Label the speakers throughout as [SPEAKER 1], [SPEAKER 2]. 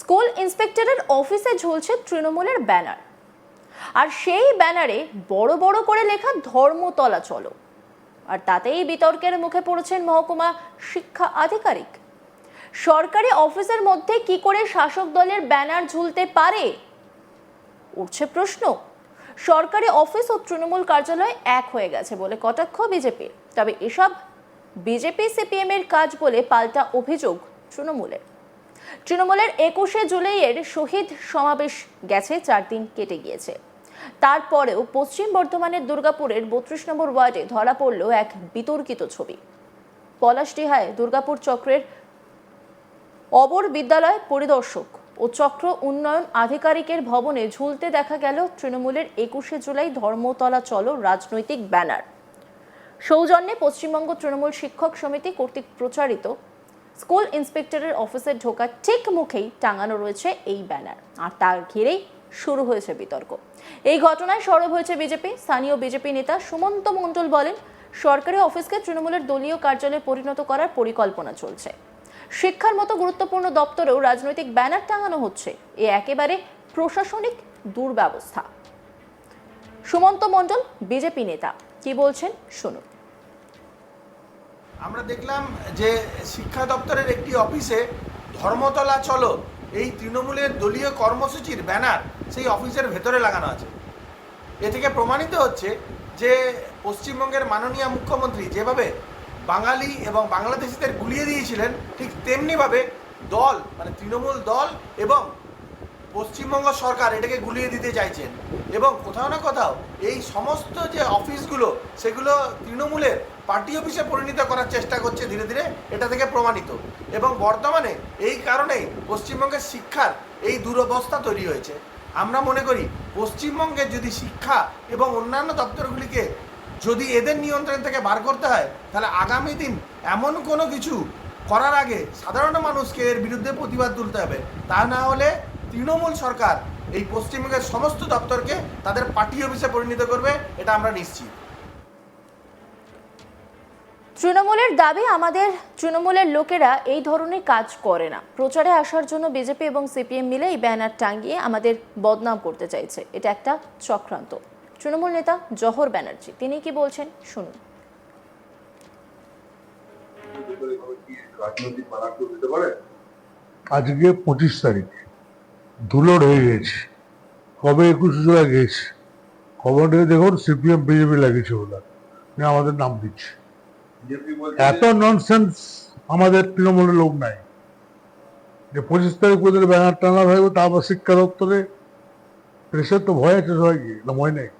[SPEAKER 1] School ইন্সপেক্টরের অফিসে ঝুলছে তৃণমূলের ব্যানার। আর সেই ব্যানারে বড় বড় করে লেখা ধর্মতলা চলো। আর তাতেই বিতর্কের মুখে পড়েছেন মহকুমা শিক্ষা আধিকারিক। সরকারি অফিসের মধ্যে কি করে শাসক দলের ব্যানার ঝুলতে পারে? উঠছে প্রশ্ন। সরকারি অফিস ও তৃণমূল কার্যালয় এক হয়ে গেছে বলে কটাক্ষ বিজেপির। তবে এসব বিজেপি সিপিএম এর কাজ বলে পাল্টা অভিযোগ তৃণমূলের। তৃণমূলের একুশে জুলাইয়ের শহীদ সমাবেশ গেছে, চার দিন কেটে গিয়েছে। তারপরেও পশ্চিম বর্ধমানের দুর্গাপুরের বত্রিশ নম্বর ওয়ার্ডে ধরা পড়ল এক বিতর্কিত ছবি। পলাশডিহায় দুর্গাপুর চক্রের অবর বিদ্যালয় পরিদর্শক ও চক্র উন্নয়ন আধিকারিকের ভবনে ঝুলতে দেখা গেল তৃণমূলের একুশে জুলাই ধর্মতলা চলো রাজনৈতিক ব্যানার। সৌজন্যে পশ্চিমবঙ্গ তৃণমূল শিক্ষক সমিতি কর্তৃক প্রচারিত স্কুল ইন্সপেক্টরের অফিসে ঢোকার ঠিক মুখেই টাঙানো রয়েছে এই ব্যানার। আর তার ঘিরেই শুরু হয়েছে বিতর্ক। এই ঘটনায় সরব হয়েছে বিজেপি, স্থানীয় বিজেপি নেতা সুমন্ত মণ্ডল বলেন, সরকারি অফিসকে তৃণমূলের দলীয় কার্যালয়ে পরিণত করার পরিকল্পনা চলছে। শিক্ষার মতো গুরুত্বপূর্ণ দপ্তরেও রাজনৈতিক ব্যানার টাঙানো হচ্ছে। এ একেবারে প্রশাসনিক দুর্ব্যবস্থা। সুমন্ত মণ্ডল, বিজেপি নেতা, কি বলছেন? শুনুন।
[SPEAKER 2] আমরা দেখলাম যে শিক্ষা দপ্তরের একটি অফিসে ধর্মতলা চলো, এই তৃণমূলের দলীয় কর্মসূচির ব্যানার সেই অফিসের ভেতরে লাগানো আছে। এ থেকে প্রমাণিত হচ্ছে যে পশ্চিমবঙ্গের মাননীয় মুখ্যমন্ত্রী যেভাবে বাঙালি এবং বাংলাদেশিদের গুলিয়ে দিয়েছিলেন, ঠিক তেমনিভাবে দল মানে তৃণমূল দল এবং পশ্চিমবঙ্গ সরকার এটাকে গুলিয়ে দিতে চাইছেন। এবং কোথাও না কোথাও এই সমস্ত যে অফিসগুলো, সেগুলো তৃণমূলের পার্টি অফিসে পরিণত করার চেষ্টা করছে ধীরে ধীরে, এটা থেকে প্রমাণিত। এবং বর্তমানে এই কারণেই পশ্চিমবঙ্গের শিক্ষার এই দুরবস্থা তৈরি হয়েছে। আমরা মনে করি পশ্চিমবঙ্গের যদি শিক্ষা এবং অন্যান্য দপ্তরগুলিকে যদি এদের নিয়ন্ত্রণ থেকে বার করতে হয়, তাহলে আগামী দিন এমন কোনো কিছু করার আগে সাধারণ মানুষকে এর বিরুদ্ধে প্রতিবাদ তুলতে হবে। তা না হলে তৃণমূল সরকার এই পশ্চিমবঙ্গের সমস্ত দপ্তরকে তাদের পার্টি অফিসে পরিণত করবে এটা আমরা নিশ্চিত।
[SPEAKER 1] তৃণমূলের দাবি আমাদের তৃণমূলের লোকেরা এই ধরনের কাজ করে না। প্রচারে আসার জন্য বিজেপি এবং সিপিএম মিলে এই ব্যানার টাঙ্গিয়ে আমাদের বদনাম করতে চাইছে। এটা একটা চক্রান্ত। তৃণমূল নেতা জহর ব্যানার্জি তিনি কি বলছেন? শুনুন।
[SPEAKER 3] আজকে পঁচিশ তারিখ। ধুলোড় হয়ে গেছে। কবে একুশে জুলাই গেছে খবর নিয়ে দেখুন সিপিএম বিজেপি লাগিয়েছে ওরা আমাদের নাম দিচ্ছে। এত ননসেন্স আমাদের তৃণমূলের লোক নাই। যে পঁচিশ তারিখ পর্যন্ত ব্যানার টানা থাকবে তারপর শিক্ষা দপ্তরে প্রেসের তো ভয় আছে সবাইকে না ভয় নেই।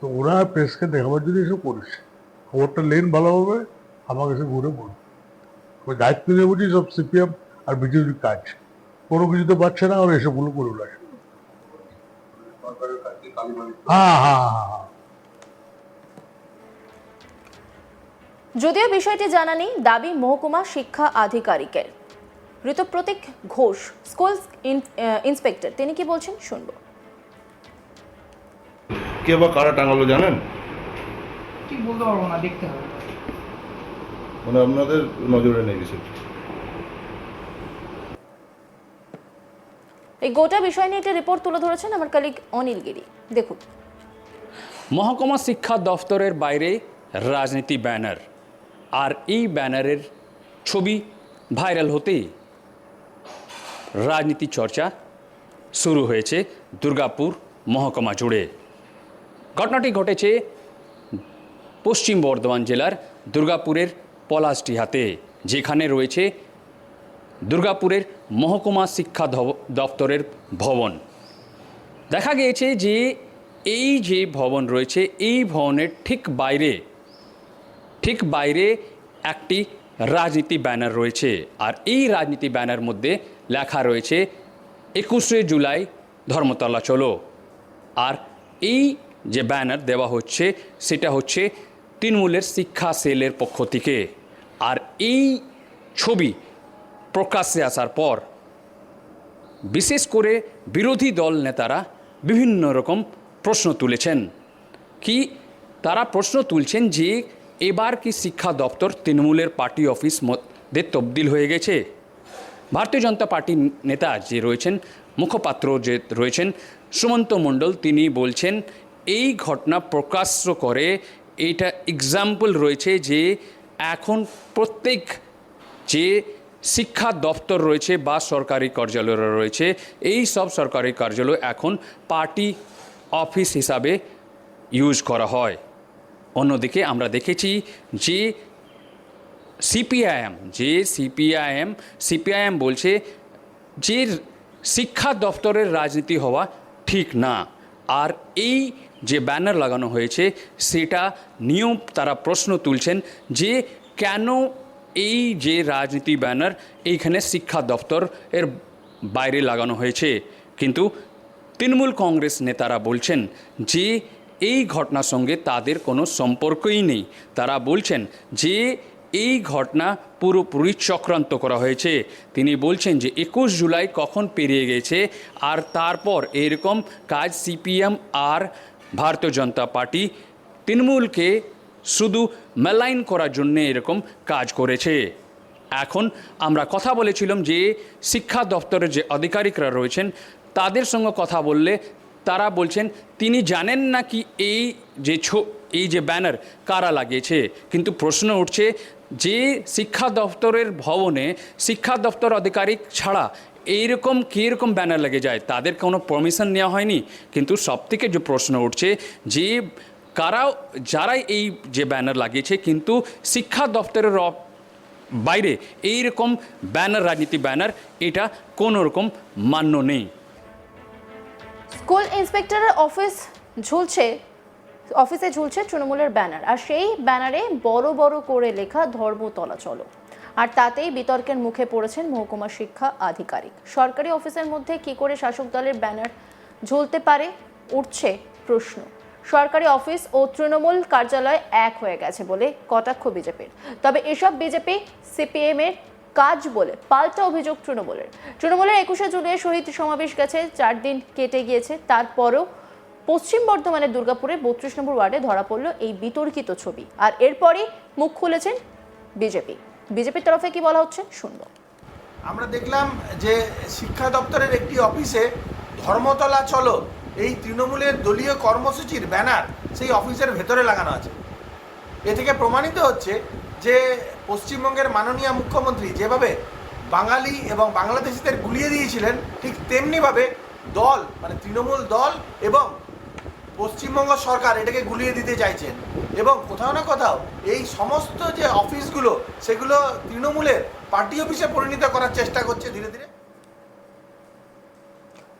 [SPEAKER 3] তো ওরা প্রেসকে দেখাবার জন্য এসব করেছে। খবরটা লেন ভালোভাবে আমাকে এসে ঘুরে বলবে। ওই দায়িত্ব নিয়ে বুঝি সব সিপিএম আর বিজেপির কাজ। কোনো কিছু তো পাচ্ছে না আর এসবগুলো করে হ্যাঁ হ্যাঁ
[SPEAKER 1] যদিও বিষয়টি জানা নেই দাবি মহকুমা শিক্ষা আধিকারিকের। ঋতপ্রতীক ঘোষ স্কুল ইন্সপেক্টর তিনি কি বলছেন শুনব।
[SPEAKER 4] কে বা কারা টাঙালো জানেন?
[SPEAKER 5] ঠিক বলতে পারব না দেখতে হবে।
[SPEAKER 4] মানে আপনাদের নজরে নেই কিছু
[SPEAKER 1] এই গোটা বিষয় নিয়ে একটা রিপোর্ট তুলে ধরেছেন আমার কালিক অনিল গিরি। দেখুন।
[SPEAKER 6] মহকুমা শিক্ষা দফতরের বাইরে রাজনীতি ব্যানার। আর এই ব্যানারের ছবি ভাইরাল হতেই রাজনীতি চর্চা শুরু হয়েছে দুর্গাপুর মহকুমা জুড়ে। ঘটনাটি ঘটেছে পশ্চিম বর্ধমান জেলার দুর্গাপুরের পলাশডিহাতে যেখানে রয়েছে দুর্গাপুরের মহকুমা শিক্ষা দপ্তরের ভবন। দেখা গিয়েছে যে এই যে ভবন রয়েছে, এই ভবনের ঠিক বাইরে ঠিক বাইরে একটি রাজনীতি ব্যানার রয়েছে। আর এই রাজনীতি ব্যানার মধ্যে লেখা রয়েছে, একুশে জুলাই ধর্মতলা চলো। আর এই যে ব্যানার দেওয়া হচ্ছে, সেটা হচ্ছে তৃণমূলের শিক্ষা সেলের পক্ষ থেকে। আর এই ছবি প্রকাশ্যে আসার পর, বিশেষ করে বিরোধী দল নেতারা বিভিন্ন রকম প্রশ্ন তুলেছেন। কি তারা প্রশ্ন তুলছেন যে, এবার কি শিক্ষা দপ্তর তৃণমূলের পার্টি অফিস মধ্যে তবদিল হয়ে গেছে? ভারতীয় জনতা পার্টির নেতা যে রয়েছেন, মুখপাত্র যে রয়েছেন, সুমন্ত মণ্ডল তিনি বলছেন, এই ঘটনা প্রকাশ্য করে, এইটা এক্সাম্পল রয়েছে যে, এখন প্রত্যেক যে শিক্ষা দপ্তর রয়েছে বা সরকারি কার্যালয় রয়েছে। এই সব সরকারি কার্যালয় এখন পার্টি অফিস হিসাবে ইউজ করা হয়। অন্যদিকে আমরা দেখেছি যে সিপিআইএম যে সিপিআইএম সিপিআইএম বলছে যে শিক্ষা দপ্তরের রাজনীতি হওয়া ঠিক না। আর এই যে ব্যানার লাগানো হয়েছে, সেটা নিয়ম তারা প্রশ্ন তুলছেন যে কেন এই যে রাজনীতি ব্যানার, এইখানে শিক্ষা দপ্তর এর বাইরে লাগানো হয়েছে। কিন্তু তৃণমূল কংগ্রেস নেতারা বলছেন যে এই ঘটনার সঙ্গে তাদের কোনো সম্পর্কই নেই। তারা বলছেন যে এই ঘটনা পুরোপুরি চক্রান্ত করা হয়েছে। তিনি বলছেন যে একুশ জুলাই কখন পেরিয়ে গেছে আর তারপর এরকম কাজ সিপিএম আর ভারতীয় জনতা পার্টি তৃণমূলকে শুধু মেলাইন করার জন্যে এরকম কাজ করেছে। এখন আমরা কথা বলেছিলাম যে শিক্ষা দপ্তরের যে আধিকারিকরা রয়েছেন, তাদের সঙ্গে কথা বললে তারা বলছেন, তিনি জানেন না কি এই যে ছো, এই যে ব্যানার কারা লাগিয়েছে? কিন্তু প্রশ্ন উঠছে যে শিক্ষা দপ্তরের ভবনে শিক্ষা দপ্তর আধিকারিক ছাড়া এইরকম কীরকম ব্যানার লেগে যায়, তাদের কোনো পারমিশন নেওয়া হয়নি। কিন্তু সবথেকে যে প্রশ্ন উঠছে যে কারা যারাই এই যে ব্যানার লাগিয়েছে, কিন্তু শিক্ষা দপ্তরের বাইরে এই রকম ব্যানার, রাজনীতি ব্যানার, এটা কোনো রকম মান্য নেই।
[SPEAKER 1] স্কুল ইন্সপেক্টরের অফিস ঝুলছে, অফিসে ঝুলছে তৃণমূলের ব্যানার, আর সেই ব্যানারে বড় বড় করে লেখা ধর্মতলা চলো। আর তাতেই বিতর্কের মুখে পড়েছেন মহকুমা শিক্ষা আধিকারিক। সরকারি অফিসের মধ্যে কি করে শাসক দলের ব্যানার ঝুলতে পারে, উঠছে প্রশ্ন। সরকারি অফিস ও তৃণমূল কার্যালয় এক হয়ে গেছে বলে কটাক্ষ বিজেপির। তবে এসব বিজেপি সিপিএম এর কাজ বলে পাল্টা অভিযোগ তৃণমূলের। তৃণমূলের একুশে জুলাই শহীদ সমাবেশ গেছে, চার দিন কেটে গিয়েছে। তারপরেও পশ্চিম বর্ধমানের দুর্গাপুরে বত্রিশ নম্বর ওয়ার্ডে ধরা পড়ল এই বিতর্কিত ছবি। আর এরপরই মুখ খুলেছেন বিজেপি। বিজেপির তরফে কি বলা হচ্ছে শুনব।
[SPEAKER 2] আমরা দেখলাম যে শিক্ষা দপ্তরের একটি অফিসে ধর্মতলা চলো এই তৃণমূলের দলীয় কর্মসূচির ব্যানার সেই অফিসের ভেতরে লাগানো আছে। এ থেকে প্রমাণিত হচ্ছে যে পশ্চিমবঙ্গের মাননীয় মুখ্যমন্ত্রী যেভাবে বাঙালি এবং বাংলাদেশিদের গুলিয়ে দিয়েছিলেন, ঠিক তেমনিভাবে দল মানে তৃণমূল দল এবং পশ্চিমবঙ্গ সরকার এটাকে গুলিয়ে দিতে চাইছেন। এবং কোথাও না কোথাও এই সমস্ত যে অফিসগুলো, সেগুলো তৃণমূলের পার্টি অফিসে পরিণত করার চেষ্টা করছে ধীরে ধীরে।